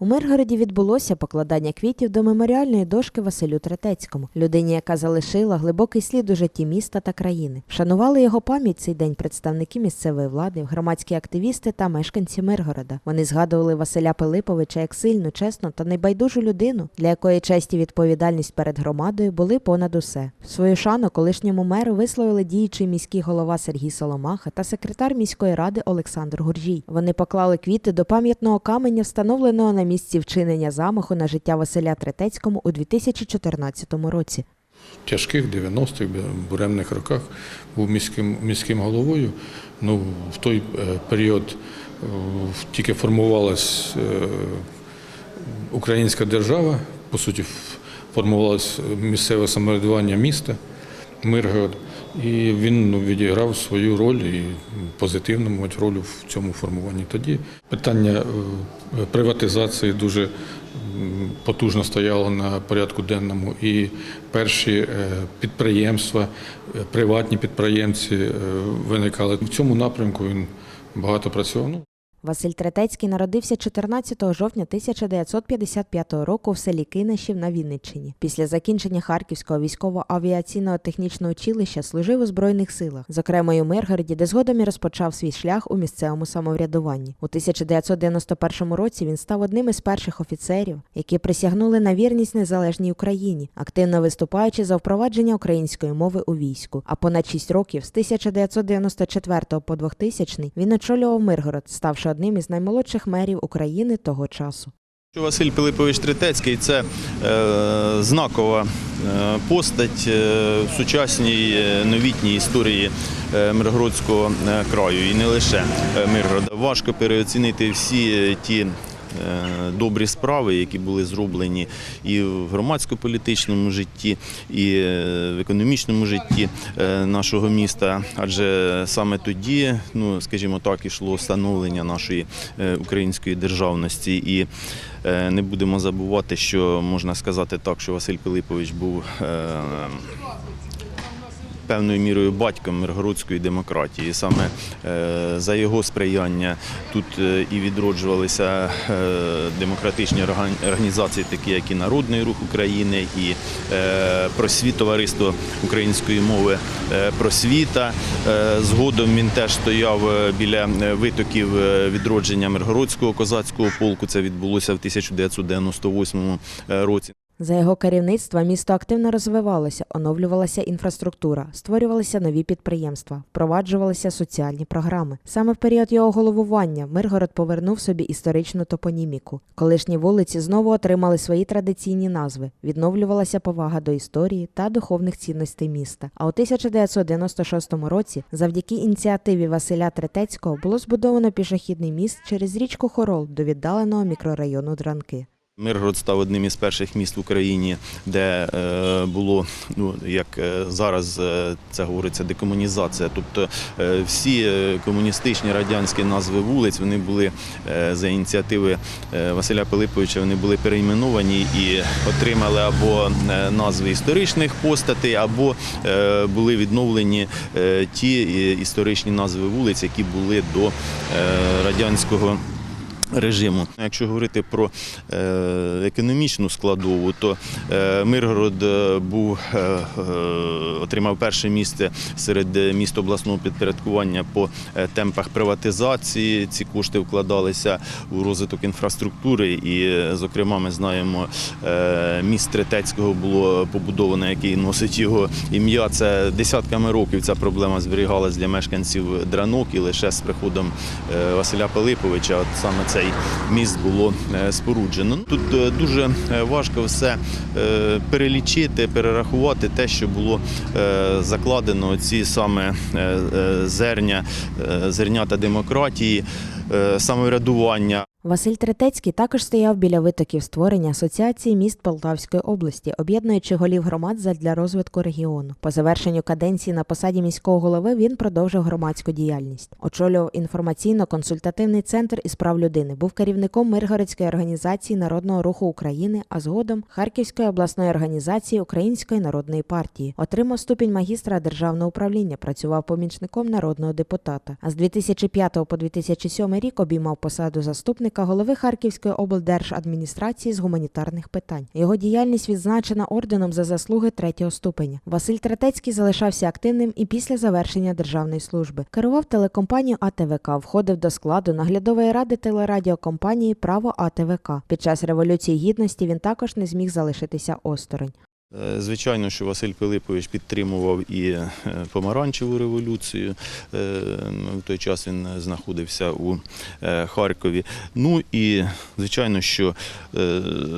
У Миргороді відбулося покладання квітів до меморіальної дошки Василю Третецькому, людині, яка залишила глибокий слід у житті міста та країни. Вшанували його пам'ять цей день представники місцевої влади, громадські активісти та мешканці Миргорода. Вони згадували Василя Пилиповича як сильну, чесну та небайдужу людину, для якої честь і відповідальність перед громадою були понад усе. Свою шану колишньому меру висловили діючий міський голова Сергій Соломаха та секретар міської ради Олександр Гуржій. Вони поклали квіти до пам'ятного каменя, встановленого на місці вчинення замаху на життя Василя Третецькому у 2014 році. В тяжких 90-х буремних роках був міським, міським головою. Ну, в той е, період е, тільки формувалась е, українська держава, по суті, формувалось місцеве самоврядування міста Миргород. І він ну, відіграв свою роль і позитивну мабуть, роль в цьому формуванні. Тоді питання е, приватизації дуже потужно стояло на порядку денному. І перші е, підприємства, е, приватні підприємці виникали. В цьому напрямку він багато працював. Василь Третецький народився 14 жовтня 1955 року в селі Кинешів на Вінниччині. Після закінчення Харківського військово-авіаційного технічного училища служив у збройних силах, зокрема й у Миргороді, де згодом і розпочав свій шлях у місцевому самоврядуванні. У 1991 році він став одним із перших офіцерів, які присягнули на вірність незалежній Україні, активно виступаючи за впровадження української мови у війську. А понад 6 років з 1994 по 2000 він очолював Миргород, ставши одним із наймолодших мерів України того часу. Василь Пилипович Третецький це е, знакова е, постать е, в сучасній новітній історії Миргородського краю і не лише Миргорода. Важко переоцінити всі ті. Е, Добрі справи, які були зроблені і в громадсько-політичному житті, і е, в економічному житті е, нашого міста. Адже саме тоді, ну скажімо так, ішло становлення нашої української державності. І Не будемо забувати, що можна сказати так, що Василь Пилипович був певною мірою батьком миргородської демократії. Саме е, за його сприяння тут е, і відроджувалися е, демократичні організації, такі як і Народний рух України, і просвіт товариство української мови просвіта. Згодом він теж стояв біля витоків відродження Миргородського козацького полку. Це відбулося в 1998 році. За його керівництва місто активно розвивалося, оновлювалася інфраструктура, створювалися нові підприємства, впроваджувалися соціальні програми. Саме в період його головування Миргород повернув собі історичну топоніміку. Колишні вулиці знову отримали свої традиційні назви, відновлювалася повага до історії та духовних цінностей міста. А у 1996 році, завдяки ініціативі Василя Третецького, було збудовано пішохідний міст через річку Хорол до віддаленого мікрорайону Дранки. Миргород став одним із перших міст в Україні, де е, було, ну як е, зараз е, це говориться, декомунізація. Тобто всі комуністичні радянські назви вулиць вони були за ініціативи Василя Пилиповича, вони були перейменовані і отримали або назви історичних постатей, або були відновлені ті історичні назви вулиць, які були до радянського режиму. Якщо говорити про е, економічну складову, то е, Миргород е, був отримав перше місце серед міст обласного підпорядкування по темпах приватизації. Ці кошти вкладалися у розвиток інфраструктури, і, зокрема, ми знаємо, міст Третецького було побудовано, який носить його ім'я. Це десятками років ця проблема зберігалась для мешканців Дранок, і лише з приходом Василя Пилиповича, от саме цей міст було е, споруджено. Тут е, дуже е, важко все перелічити, перерахувати те, що було закладено ці саме зерня, зернята демократії, самоврядування. Василь Третецький також стояв біля витоків створення Асоціації міст Полтавської області, об'єднуючи голів громад задля розвитку регіону. По завершенню каденції на посаді міського голови він продовжив громадську діяльність. Очолював інформаційно-консультативний центр із прав людини, був керівником Миргородської організації Народного руху України, а згодом Харківської обласної організації Української народної партії. Отримав ступінь магістра державного управління, працював помічником народного депутата. А з 2005 по 2007 рік обіймав посаду заступника заступника голови Харківської облдержадміністрації з гуманітарних питань. Його діяльність відзначена орденом за заслуги третього ступеня. Василь Третецький залишався активним і після завершення державної служби. Керував телекомпанією АТВК, входив до складу наглядової ради телерадіокомпанії Право АТВК. Під час революції гідності він також не зміг залишитися осторонь. Е, Звичайно, що Василь Пилипович підтримував і е, помаранчеву революцію. Е, В той час він знаходився у Харкові. Ну і звичайно, що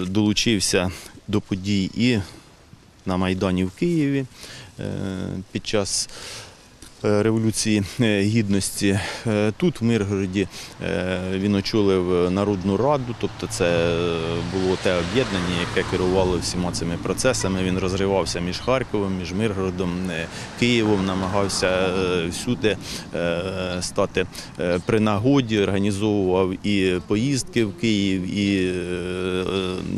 долучився до подій і на Майдані в Києві під час. Е, Революції е, гідності Е, тут, в Миргороді, він очолив Народну раду, тобто це було те об'єднання, яке керувало всіма цими процесами. Він розривався між Харковом, між Миргородом, Києвом, намагався всюди стати при нагоді, організовував і поїздки в Київ, і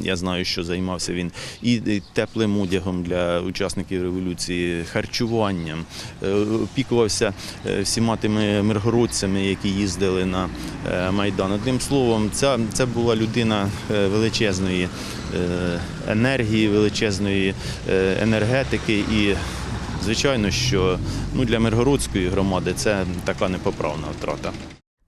я знаю, що займався він і теплим одягом для учасників революції, харчуванням, опікувався е, всіма тими миргородцями, які їздили на е, Майдан. Одним словом, ця, це була людина е, величезної енергії, величезної енергетики і. Звичайно, що ну, для Миргородської громади це така непоправна втрата.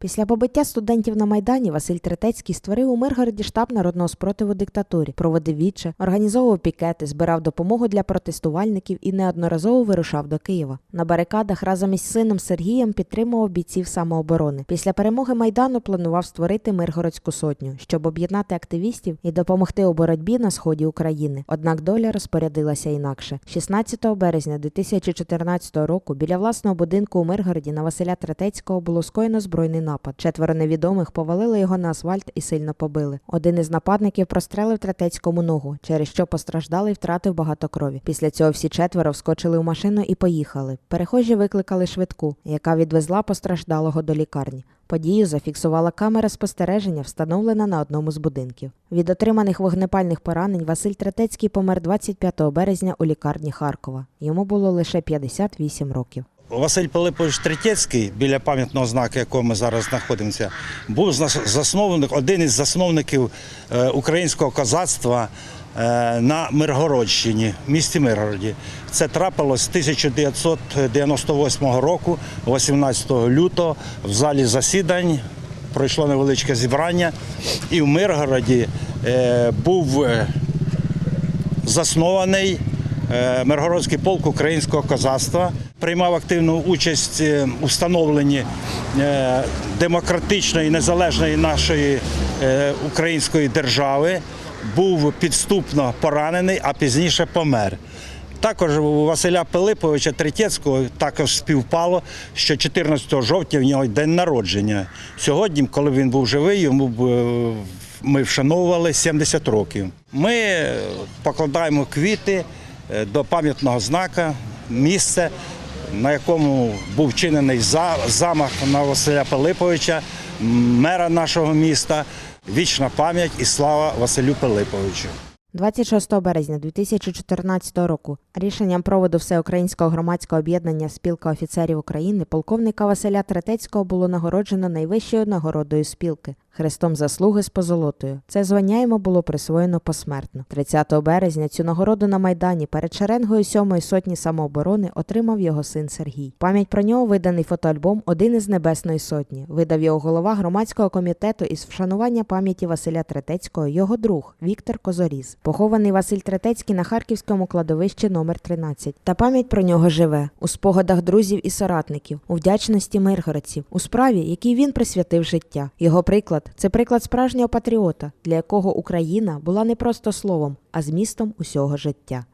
Після побиття студентів на Майдані Василь Третецький створив у Миргороді штаб народного спротиву диктатурі, проводив віче, організовував пікети, збирав допомогу для протестувальників і неодноразово вирушав до Києва. На барикадах разом із сином Сергієм підтримував бійців самооборони. Після перемоги Майдану планував створити Миргородську сотню, щоб об'єднати активістів і допомогти у боротьбі на сході України. Однак доля розпорядилася інакше. 16 березня 2014 року біля власного будинку у Миргороді на Василя Третецького було скоєно збройний напад. Четверо невідомих повалили його на асфальт і сильно побили. Один із нападників прострелив Третецькому ногу, через що постраждалий втратив багато крові. Після цього всі четверо вскочили у машину і поїхали. Перехожі викликали швидку, яка відвезла постраждалого до лікарні. Подію зафіксувала камера спостереження, встановлена на одному з будинків. Від отриманих вогнепальних поранень Василь Третецький помер 25 березня у лікарні Харкова. Йому було лише 58 років. Василь Пилипович Третєцький, біля пам'ятного знаку, якого ми зараз знаходимося, був засновник, один із засновників е, українського козацтва е, на Миргородщині, в місті Миргороді. Це трапилось 1998 року, 18 лютого, в залі засідань. Пройшло невеличке зібрання, і в Миргороді е, був заснований Миргородський полк українського козацтва. Приймав активну участь е, у встановленні е, демократичної незалежної нашої е, української держави. Був підступно поранений, а пізніше помер. Також у Василя Пилиповича Третєцького також співпало, що 14 жовтня в нього день народження. Сьогодні, коли він був живий, йому ми вшановували 70 років. Ми покладаємо квіти до пам'ятного знака, місце, на якому був вчинений за- замах на Василя Пилиповича, мера нашого міста. Вічна пам'ять і слава Василю Пилиповичу. 26 березня 2014 року рішенням проводу Всеукраїнського громадського об'єднання Спілка офіцерів України полковника Василя Третецького було нагороджено найвищою нагородою спілки Хрестом заслуги з позолотою. Це звання йому було присвоєно посмертно. 30 березня цю нагороду на Майдані перед шеренгою сьомої сотні самооборони отримав його син Сергій. Пам'ять про нього виданий фотоальбом Один із Небесної Сотні. Видав його голова громадського комітету із вшанування пам'яті Василя Третецького, його друг Віктор Козоріз. Похований Василь Третецький на харківському кладовищі номер 13. Та пам'ять про нього живе у спогадах друзів і соратників, у вдячності миргородців, у справі, якій він присвятив життя. Його приклад це приклад справжнього патріота, для якого Україна була не просто словом, а змістом усього життя.